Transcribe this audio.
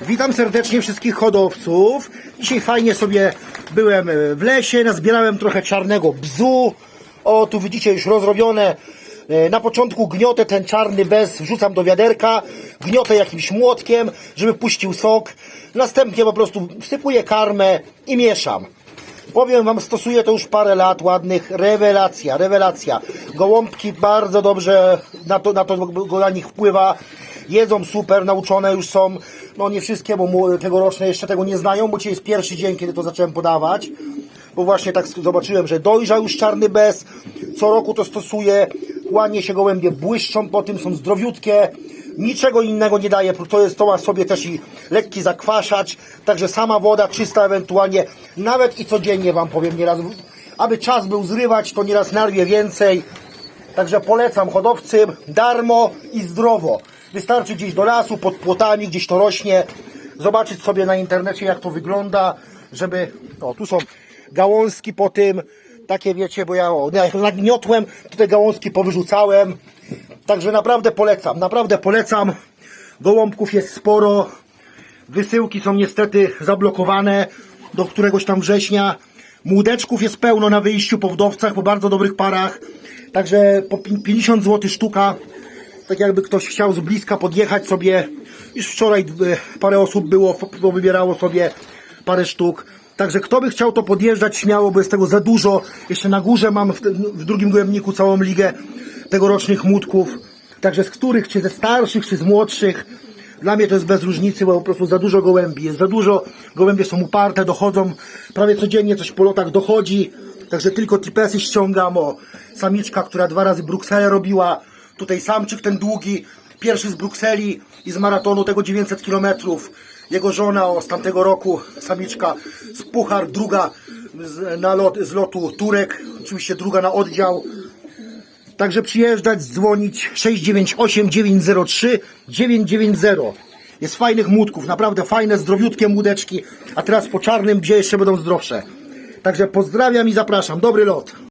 Witam serdecznie wszystkich hodowców. Dzisiaj fajnie sobie byłem e, w lesie, nazbierałem trochę czarnego bzu. O, tu widzicie już rozrobione. E, Na początku gniotę ten czarny bez wrzucam do wiaderka, gniotę jakimś młotkiem, żeby puścił sok. Następnie po prostu wsypuję karmę i mieszam. Powiem Wam, stosuję to już parę lat ładnych. Rewelacja, rewelacja. Gołąbki bardzo dobrze na to, na to go na nich wpływa. Jedzą super, nauczone już są. No nie wszystkie, bo tegoroczne jeszcze tego nie znają, bo dzisiaj jest pierwszy dzień, kiedy to zacząłem podawać. Bo właśnie tak zobaczyłem, że dojrzał już czarny bez. Co roku to stosuję. Ładnie się gołębie błyszczą, po tym są zdrowiutkie. Niczego innego nie daje, to jest to ma sobie też i lekki zakwaszacz, także sama woda czysta ewentualnie, nawet i codziennie Wam powiem nieraz, aby czas był zrywać, to nieraz narwie więcej, także polecam hodowcy darmo i zdrowo. Wystarczy gdzieś do lasu, pod płotami, gdzieś to rośnie, zobaczyć sobie na internecie jak to wygląda, żeby, o tu są gałązki po tym, takie wiecie, bo ja o, jak nagniotłem, te gałązki powyrzucałem, Także naprawdę polecam, naprawdę polecam. Gołąbków jest sporo. Wysyłki są niestety zablokowane do któregoś tam września. Młódeczków jest pełno na wyjściu po wdowcach, po bardzo dobrych parach. Także po pi- 50 zł sztuka. Tak jakby ktoś chciał z bliska podjechać sobie. Już wczoraj e, parę osób było, wybierało sobie parę sztuk. Także kto by chciał to podjeżdżać śmiało, bo jest tego za dużo. Jeszcze na górze mam w, w drugim gołębniku całą ligę tegorocznych młotków. Także z których, czy ze starszych, czy z młodszych. Dla mnie to jest bez różnicy, bo po prostu za dużo gołębi. Jest za dużo, gołębie są uparte, dochodzą. Prawie codziennie coś po lotach dochodzi. Także tylko tripesy ściągam. O, samiczka, która dwa razy Brukselę robiła. Tutaj samczyk ten długi, pierwszy z Brukseli i z maratonu tego 900 km. Jego żona o, z tamtego roku, samiczka z Puchar, druga z, na lot, z lotu Turek, oczywiście druga na oddział. Także przyjeżdżać, dzwonić 698 903 990. Jest fajnych młódków, naprawdę fajne, zdrowiutkie młódeczki, a teraz po czarnym bzie jeszcze będą zdrowsze. Także pozdrawiam i zapraszam. Dobry lot.